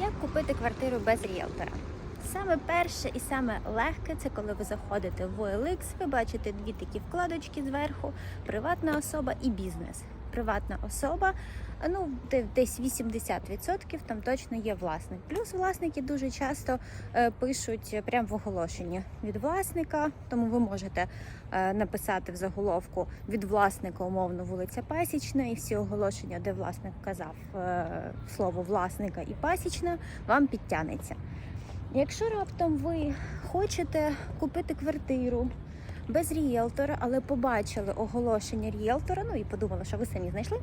Як купити квартиру без ріелтора? Саме перше і саме легке це коли ви заходите в OLX, ви бачите дві такі вкладочки зверху: приватна особа і бізнес. Приватна особа, ну десь 80% там точно є власник. Плюс власники дуже часто е, пишуть прямо в оголошенні від власника, тому ви можете е, написати в заголовку від власника умовно вулиця Пасічна, і всі оголошення, де власник казав е, слово власника і пасічна, вам підтягнеться. Якщо раптом ви хочете купити квартиру без ріелтора, але побачили оголошення ріелтора, ну і подумали, що ви самі знайшли,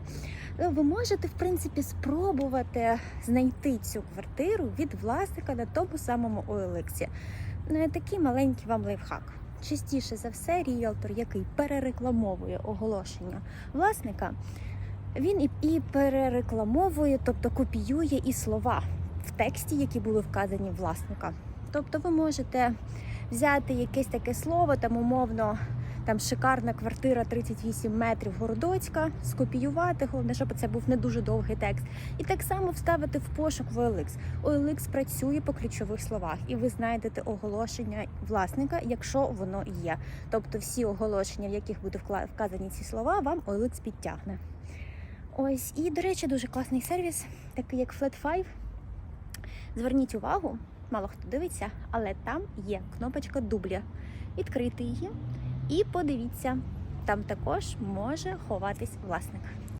ви можете в принципі спробувати знайти цю квартиру від власника на тому самому OLX. Ну, такий маленький вам лайфхак. Частіше за все, ріелтор, який перерекламовує оголошення власника, він і, і перерекламовує, тобто копіює і слова в тексті, які були вказані власника. Тобто ви можете взяти якесь таке слово, там умовно, там шикарна квартира 38 метрів Городоцька, скопіювати, головне, щоб це був не дуже довгий текст, і так само вставити в пошук в OLX. OLX працює по ключових словах, і ви знайдете оголошення власника, якщо воно є. Тобто всі оголошення, в яких вкла- вказані ці слова, вам OLX підтягне. Ось, і, до речі, дуже класний сервіс, такий як Flat5. Зверніть увагу, мало хто дивиться, але там є кнопочка дубля. Відкрити її і подивіться, там також може ховатись власник.